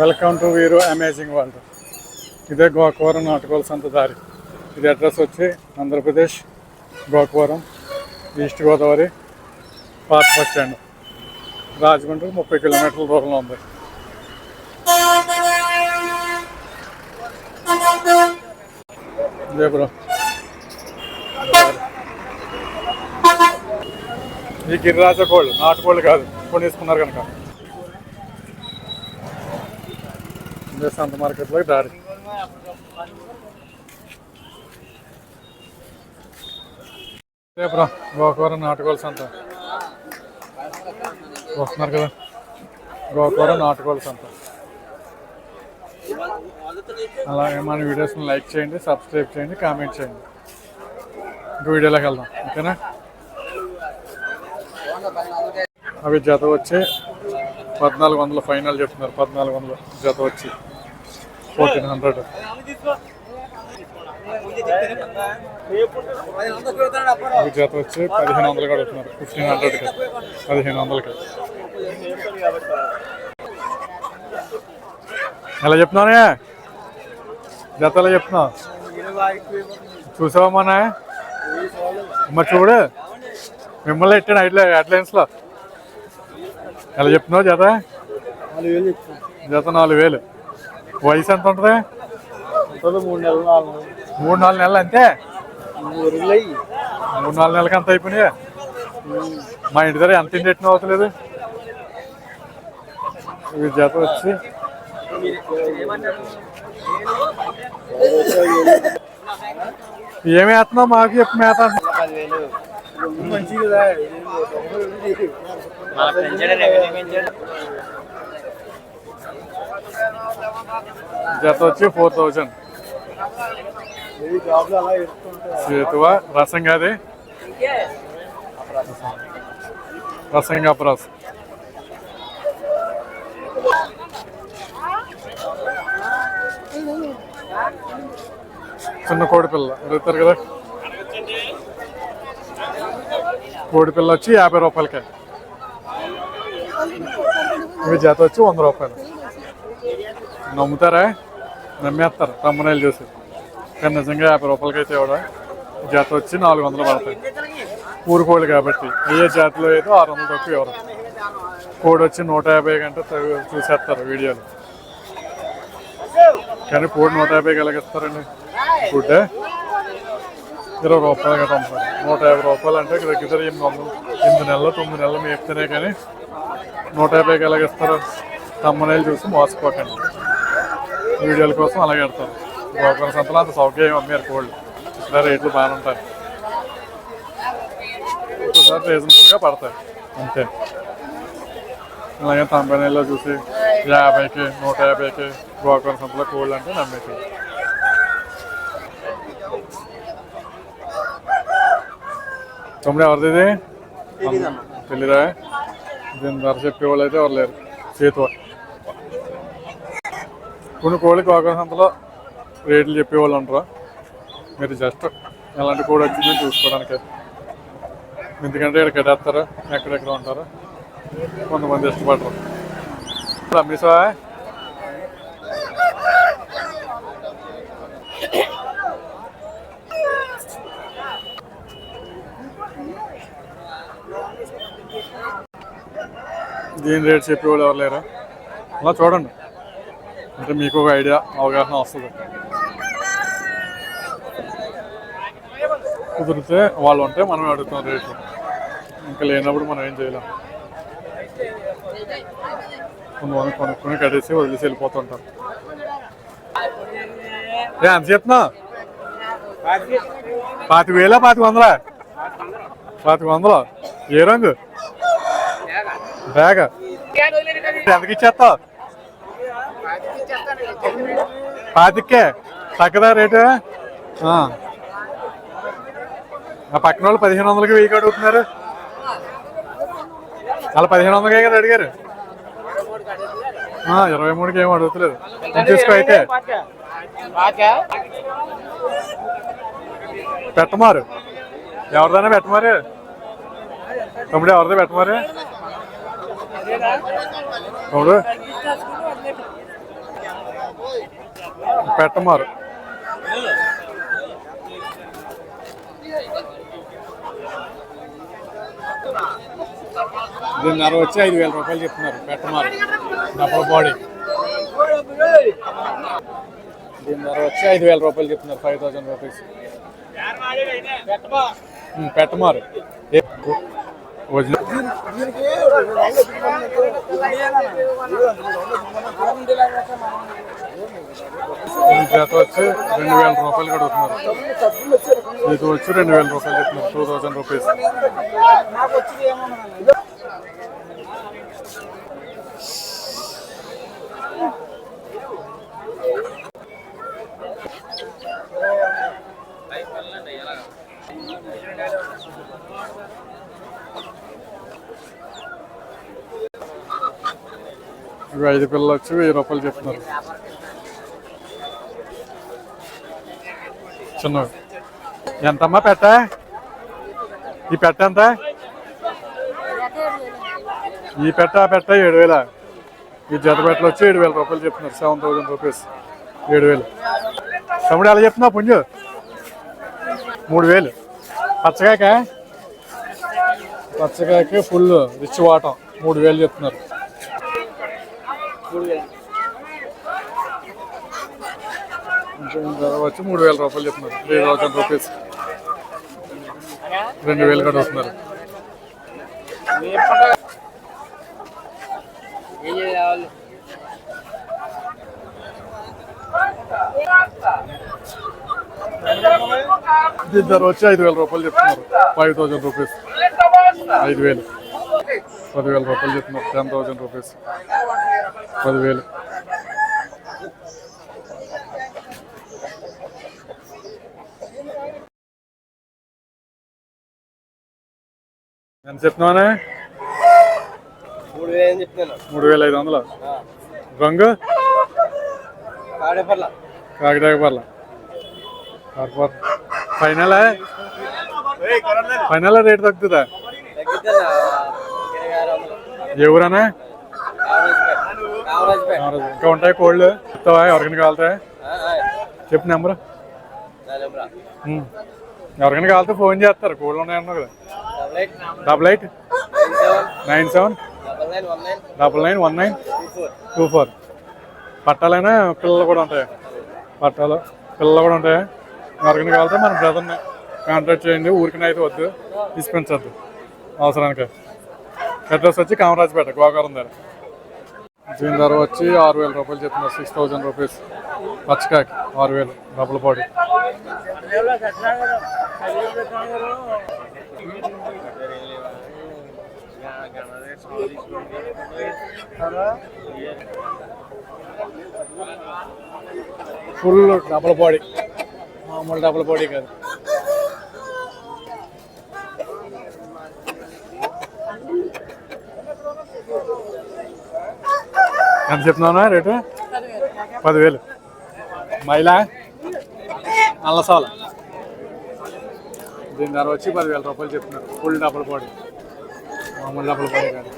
Welcome to Veeru amazing world ఇదే గోకవరం నాటుకోల సంత దారి. ఇది అడ్రస్ వచ్చి ఆంధ్రప్రదేశ్ గోకవరం ఈస్ట్ గోదావరి పాత బస్ స్టాండ్. రాజమండ్రి ముప్పై కిలోమీటర్ల దూరంలో ఉంది. ఇదే బ్రో. ఈ గిరిరాజ కోళ్ళు నాటుకోళ్ళు కాదు కొనేసుకున్నారు కనుక ఇదే సంత మార్కెట్లోకి దారి. ఇదే బ్రో గోకవరం నాటుకోళ్ళ సంత. వస్తున్నారు కదా గోకవరం నాటుకోవాలి సంత. అలాగే మన వీడియోస్ని లైక్ చేయండి సబ్స్క్రైబ్ చేయండి కామెంట్ చేయండి. ఇంకా వీడియోలోకి వెళ్దాం ఓకేనా? అవి జత వచ్చి పద్నాలుగు వందలు ఫైనల్ చెప్తున్నారు పద్నాలుగు వందలు జత వచ్చి. Fourteen hundred. అవి జత వచ్చి పదిహేను వందలు కడుగుతున్నారు. ఫిఫ్టీన్ హండ్రెడ్కి. పదిహేను వందలకి. ఎలా చెప్తున్నానే జత ఎలా చెప్తున్నావు? చూసావా మన మరి చూడు. మిమ్మల్ని ఎట్టాను అట్లా అట్లైన్స్లో ఎలా చెప్తున్నావు జత? జత నాలుగు వేలు. వయసు ఎంత ఉంటుంది? మూడు నెలలు నాలుగు నెలలు. మూడు నాలుగు నెలలు అంతే? మూడు నాలుగు నెలలకి అంత అయిపోయినాయి? మా ఇంటి దగ్గర ఎంత ఇంటి ఎట్టిన అవుతలేదు? ఇవి జత వచ్చి. ఏమి వేస్తున్నావు? మాకు చెప్పు మేత. మంచిది జత వచ్చి ఫోర్ థౌజండ్ ఈ జాబ్లు అలా చేతువ రసం కాదు చిన్న కోడిపిల్ల అడుగుతారు కదా? కోడిపిల్ల వచ్చి యాభై రూపాయలకే. ఇవి జత వచ్చి వంద రూపాయలు. నమ్ముతారా? నమ్మేస్తారు. తమ్మునేలు చూసి. కానీ నిజంగా యాభై రూపాయలకి అయితే ఇవ్వడా జత వచ్చి నాలుగు వందలు పడతాయి. ఊరుకోళ్ళు కాబట్టి. అయ్యే జాతిలో అయితే ఆరు వందలు తక్కువ ఎవరు? కోడి వచ్చి నూట యాభై గంట చూసేస్తారు వీడియోలు. కానీ కోడి నూట యాభై కలిగిస్తారండి. ఫుడ్. ఇరవై రూపాయలు గట్రా అమ్ముతారు. నూట యాభై రూపాయలు అంటే దగ్గర దగ్గర ఎనిమిది వందలు ఎనిమిది నెలలు తొమ్మిది నెలలు మేపుతేనే కానీ నూట యాభై కలిగిస్తారు. తమ్మనేలు చూసి మోసపోకండి. వీడియోల కోసం అలాగే పెడతారు. గోకవరం సంతలో అంత సౌకర్యం అమ్మారు కోళ్ళు? ఇక్కడ రేట్లు బాగానే ఉంటాయి. ఒకసారి రీజనబుల్గా పడతాయి. అంతే. అలాగే తంబనేలో చూసి యాభైకి నూట యాభైకి గోకవరం సంతలో కోళ్ళు అంటే నమ్మేసి. తమ్ముడు ఎవరిది తెలీదా? దీని ధర చెప్పేవాళ్ళు అయితే ఎవరు లేరు. చేతువ? కొన్ని కోళ్ళకి గోకవరం రేట్లు చెప్పేవాళ్ళు ఉంటారు మీరు జస్ట్ ఎలాంటి కోడి వచ్చిందో చూసుకోవడానికి. ఎందుకంటే ఇక్కడ కట్టేస్తారు? ఎక్కడెక్కడ ఉంటారు? కొంతమంది ఇష్టపడరు. ఇప్పుడు అమ్మేసావా దీని రేట్ చెప్పేవాళ్ళు ఎవరు లేరా? అలా చూడండి. అంటే మీకు ఒక ఐడియా అవగాహన వస్తుంది. కుదిరితే వాళ్ళు ఉంటే మనం అడుగుతాం రేట్లు ఇంకా లేనప్పుడు మనం ఏం చేయలేం. కొంతమంది కొనుక్కొని కట్టేసి వదిలేసి వెళ్ళిపోతుంటారు. ఏ అంత చెప్తున్నా పాతిక వేలా పాతిక వందలా? పాతిక వందలు? ఏ రంగు? బ్యాగ్. ఎంతకి ఇచ్చేస్తావు? పాతికే తగ్గదా రేటు? ఆ. ఆ పక్కన వాళ్ళు పదిహేను వందలకి వెయ్యి అడుగుతున్నారు. అలా పదిహేను వందలకే కదా అడిగారు. ఆ, ఇరవై మూడుకి ఏం అడుగుతలేదు. తీసుకో అయితే. పెట్టమారు. ఎవరిదైనా పెట్టమారు? తమ్ముడు ఎవరిదో పెట్టమారు? తమ్ముడు? పెట్టమారు. దీని ధర వచ్చి ఐదు వేల రూపాయలు చెప్తున్నారు పెట్టమారు. డబల్ బాడీ దీని ధర వచ్చి ఐదు వేల రూపాయలు చెప్తున్నారు ఫైవ్ థౌసండ్ రూపీస్ పెట్టమారు. ఏ- ఒరిజినల్ ఈ జత వచ్చి రెండు వేల రూపాయలు కడుగుతున్నారు ఇది వచ్చి రెండు వేల రూపాయలు చెప్తున్నారు. Two thousand rupees. ఇవి ఐదు పిల్లలు వచ్చి వెయ్యి రూపాయలు చెప్తున్నారు. చిన్నవి ఎంతమ్మా పెట్ట? ఈ పెట్ట ఎంత? ఈ పెట్ట పెట్ట ఏడు వేల ఈ జత పెట్టలు వచ్చి ఏడు వేల రూపాయలు చెప్తున్నారు సెవెన్ థౌసండ్ రూపీస్. ఏడు వేలు తమ్ముడు ఎలా చెప్తున్నావు పుంజు? మూడు వేలు పచ్చగాక పచ్చగాకి ఫుల్ రిచ్ వాటం. మూడు వేలు చెప్తున్నారు ఇంకొక ధర వచ్చి మూడు వేల రూపాయలు చెప్తున్నారు. Three thousand rupees. రెండు వేలు కూడా వస్తున్నారు. దీని ధర వచ్చి ఐదు వేల రూపాయలు చెప్తున్నారు. Five thousand rupees. ఐదు వేలు. పదివేల రూపాయలు చెప్తున్నారు. Ten thousand rupees. పదివేలు. ఎంత చెప్తున్నానే. మూడు వేలు ఐదు వందలు? రంగు? కాడేపర్ల. కాకినాడ పర్ల ఫైనల్? ఫైనల్ రేట్ తగ్గుతుందా? ఎవరన్నా? ఇంకా ఉంటాయి కోళ్ళు? చెప్తావా? ఎవరికైనా కావాలతా? చెప్పు నెంబర్. ఎవరికైనా కావాలితే ఫోన్ చేస్తారు. కోళ్ళు ఉన్నాయన్నావు కదా. Double eight nine seven double nine one nine two four పట్టాలైనా పిల్లలు కూడా ఉంటాయి? పట్టాలు పిల్లలు కూడా ఉంటాయి? ఎవరికైనా కావాలితే మన బ్రదర్ని కాంటాక్ట్ చేయండి. ఊరికనే అయితే వద్దు. తీసుకొచ్చద్దు. అవసరానికి. అడ్రస్ వచ్చి కామరాజపేట గోకారం దగ్గర. దీని ధర వచ్చి ఆరు వేల రూపాయలు చెప్తున్నారు. సిక్స్ థౌజండ్ రూపీస్ పచ్చకాకి ఆరు వేలు డబ్బుల పాడి ఫుల్ డబ్బుల పాడి మామూలు డబ్బుల పాడి కాదు. ఎంత చెప్తున్నానా రేటు? పదివేలు. మైలా నల్లసాల దీని ధర వచ్చి పదివేల రూపాయలు చెప్తున్నారు. Full double body. మామూలు డబుల్ బాడీ కాదు.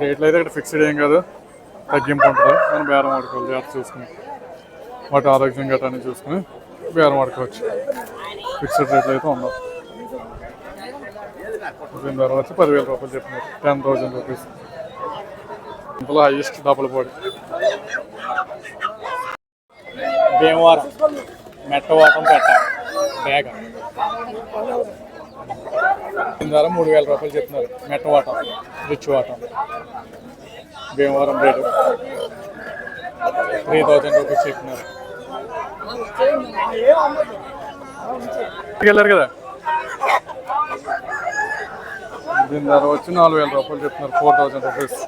రేట్లు అయితే ఇక్కడ ఫిక్స్డ్ ఏం కాదు. తగ్గింపు ఉంటుంది. మనం బేరం ఆడుకోవాలి జాగ్రత్త చూసుకుని. వాటి ఆరోగ్యం గట్రా చూసుకుని బేరం ఆడుకోవచ్చు ఫిక్స్డ్ రేట్లు అయితే ఉండవు. ధర వచ్చి పదివేల రూపాయలు చెప్పినారు. Ten thousand rupees. ఇంతలో హైయెస్ట్ డబుల్ బాడీ భీమవరం. మెట్టవాటం పెట్ట. బేగ. ధర మూడు వేల రూపాయలు చెప్తున్నారు మెట్టవాటం రిచ్ వాటం. Bhimavaram rate. Three thousand rupees చెప్పినారు. వెళ్ళారు కదా? దీని వచ్చి నాలుగు వేల రూపాయలు చెప్తున్నారు. ఫోర్ థౌజండ్ రూపీస్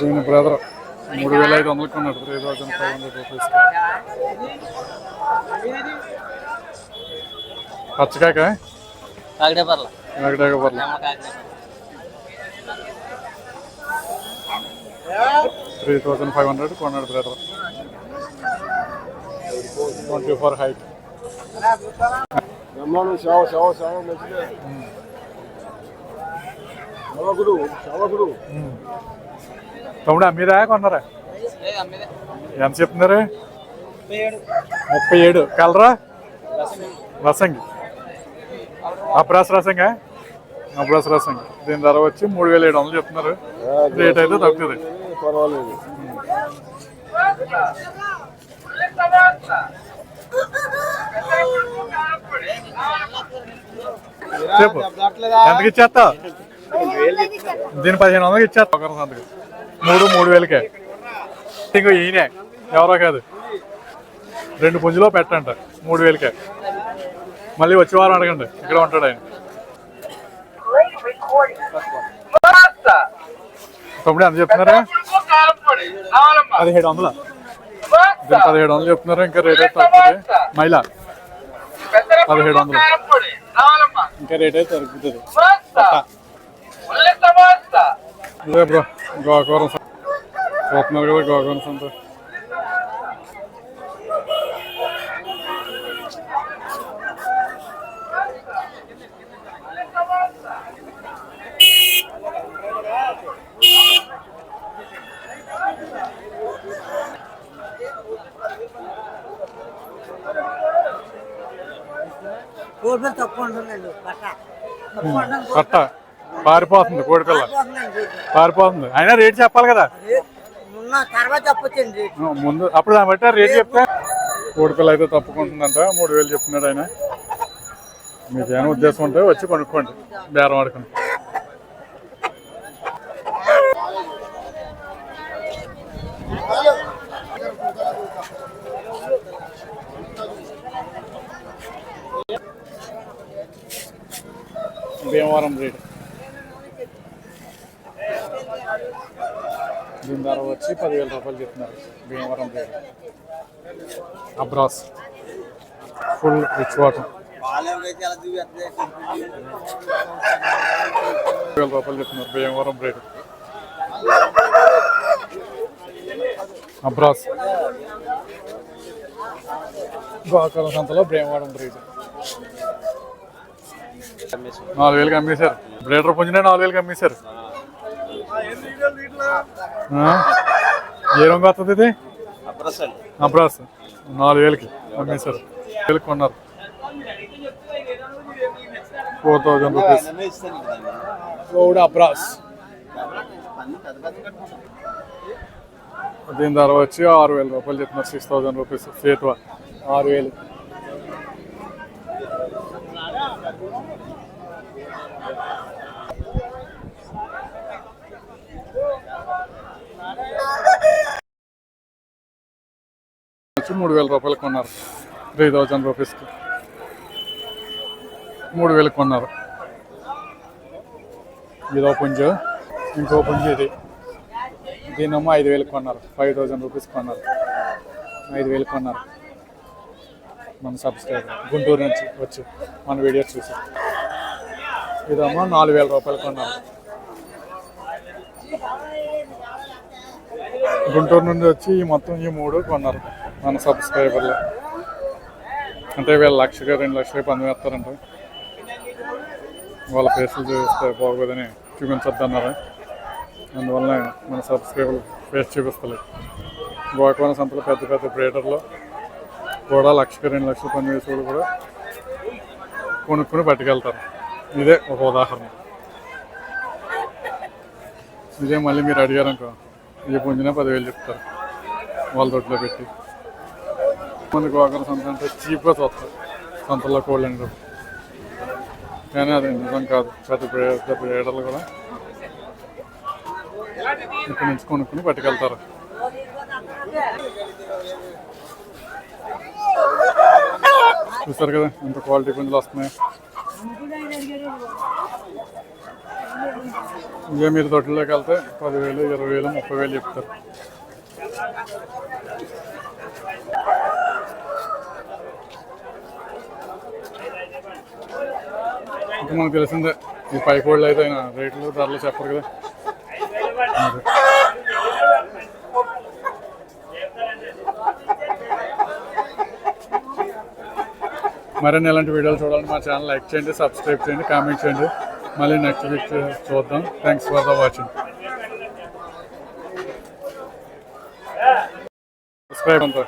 దీని బ్రదర్ మూడు వేల ఐదు వందలకు ఉన్నాడు. Three thousand five hundred rupees పచ్చకాక నాగడాక పర్లేదు త్రీ థౌజండ్ ఫైవ్ హండ్రెడ్ కొన్నాడు బ్రదర్. ట్వంటీ ఫోర్ హైట్ తమ్ముడు అమ్మీరా కొన్నారా? ఎంత చెప్తున్నారు? ముప్పై ఏడు. కలరా? రసంగి అప్రాస్ రసంగా? అప్రాస్ రసంగి. దీని ధర వచ్చి మూడు వేల ఏడు వందలు చెప్తున్నారు. రేట్ అయితే తగ్గుతుంది. పర్వాలేదు. చెప్పు. ఎంతకి ఇచ్చేస్తావు? దీని పదిహేను వందలకి ఇచ్చేస్తా ఒకరి సంతకి. మూడు మూడు వేలకే. ఇంకో ఈయనే. ఎవరో కాదు. రెండు పుంజులో పెట్టంట. మూడు వేలకే. మళ్ళీ వచ్చే వారం అడగండి. ఇక్కడ ఉంటాడు ఆయన. తమ్ముడు ఎంత చెప్తున్నారా? పదిహేడు వందల? దీని పదిహేడు వందలు చెప్తున్నారు ఇంకా రేట్ అయితే తగ్గుతుంది. మైలా? పదిహేడు వందలు. ఇంకా రేట్ అయితే తగ్గుతుంది. ఇదే బ్రో గోకవరం సంత. చూస్తున్నారు కదా గోకవరం సంత. కోడిపిల్ల తక్కువ ఉంటుందండి. పట్ట తక్కువ ఉంటుంది కట్ట. పారిపోతుంది కోడిపిల్ల పారిపోతుంది. అయినా రేట్ చెప్పాలి కదా? ఉన్న తర్వాత ముందు అప్పుడు దాన్ని బట్టి రేట్ చెప్తే కోడిపిల్ల అయితే తప్పుకుంటుందంట. మూడు వేలు చెప్తున్నాడు ఆయన. మీకు ఏమైనా ఉద్దేశం ఉంటే వచ్చి కొనుక్కోండి. బేరం ఆడుకోండి. భీమవరం రేట్. దీని ధర వచ్చి పదివేల రూపాయలు చెప్తున్నారు. Bhimavaram rate. అబ్రాస్. Full rich water. వేల రూపాయలు చెప్తున్నారు. భీమవరం రేటు. అబ్రాస్. గోకాల సంతలో భీమవరం రేటు. నాలుగు వేలకి అమ్మేశారు బ్రేడర్ పుంజినే నాలుగు వేలకి అమ్మేశారు? ఏ రంగు వస్తుంది ఇది? అబ్రాస్ నాలుగు వేలకి అమ్మేశారు వేలకి కొన్నారు. Four thousand rupees. గౌడ్ అబ్రాస్ దీని ధర వచ్చి ఆరు వేల రూపాయలు చెప్తున్నారు సిక్స్ థౌజండ్ రూపీస్. సేతువా ఆరు వేలు. వచ్చి మూడు వేల రూపాయలు కొన్నారు. త్రీ థౌజండ్ రూపీస్కి మూడు వేలు కొన్నారు. ఇదో పుంజు ఇంకో పుంజు ఇది. దీనేమో ఐదు వేలు కొన్నారు. ఫైవ్ థౌజండ్ రూపీస్ కొన్నారు. ఐదు వేలు కొన్నారు. మన సబ్స్క్రైబర్ గుంటూరు నుంచి వచ్చి మన వీడియోస్ చూసి. ఇదేమో నాలుగు వేల రూపాయలు కొన్నారు. గుంటూరు నుండి వచ్చి ఈ మొత్తం ఈ మూడు కొన్నారు. మన సబ్స్క్రైబర్లు అంటే వీళ్ళు లక్షగా రెండు లక్షలు పని వేస్తారంట. వాళ్ళ ఫేస్లు చూపిస్తే బాగోదని చూపించొద్దు అన్నారు అందువల్ల మన సబ్స్క్రైబర్లు ఫేస్ చూపిస్తలేదు. గోకవన సంతలో పెద్ద పెద్ద బ్రేడర్లో కూడా లక్షకి రెండు లక్షలు పని వేసే వాళ్ళు కూడా కొనుక్కుని పట్టుకెళ్తారు. ఇదే ఒక ఉదాహరణ. ఇదే మళ్ళీ మీరు అడిగారనుకో ఇది పుంజిన పదివేలు చెప్తారు. వాళ్ళ దొడ్లో పెట్టి. మంది గోకర సంత అంటే చీప్గా చూస్తారు సంతలో కోళ్ళు అంటారు కానీ అది నిజం కాదు. పెద్ద పెద్ద బ్రేడర్లు కూడా ఇక్కడ నుంచి కొనుక్కుని పట్టుకెళ్తారు. చూస్తారు కదా ఎంత క్వాలిటీ పుంజులు వస్తున్నాయి. ఇవే మీరు తొట్టిలోకి వెళ్తే పదివేలు ఇరవై వేలు ముప్పై వేలు చెప్తారు. మాకు మనకు తెలిసిందే. ఈ పైకోళ్ళు అయితే ఆయన రేట్లు ధరలు చెప్పరు కదా. మరిన్ని ఇలాంటి వీడియోలు చూడాలని మా ఛానల్ లైక్ చేయండి సబ్స్క్రైబ్ చేయండి కామెంట్ చేయండి. మళ్ళీ నెక్స్ట్ వీక్ చూద్దాం. Thanks for the watching subscribe అంతా.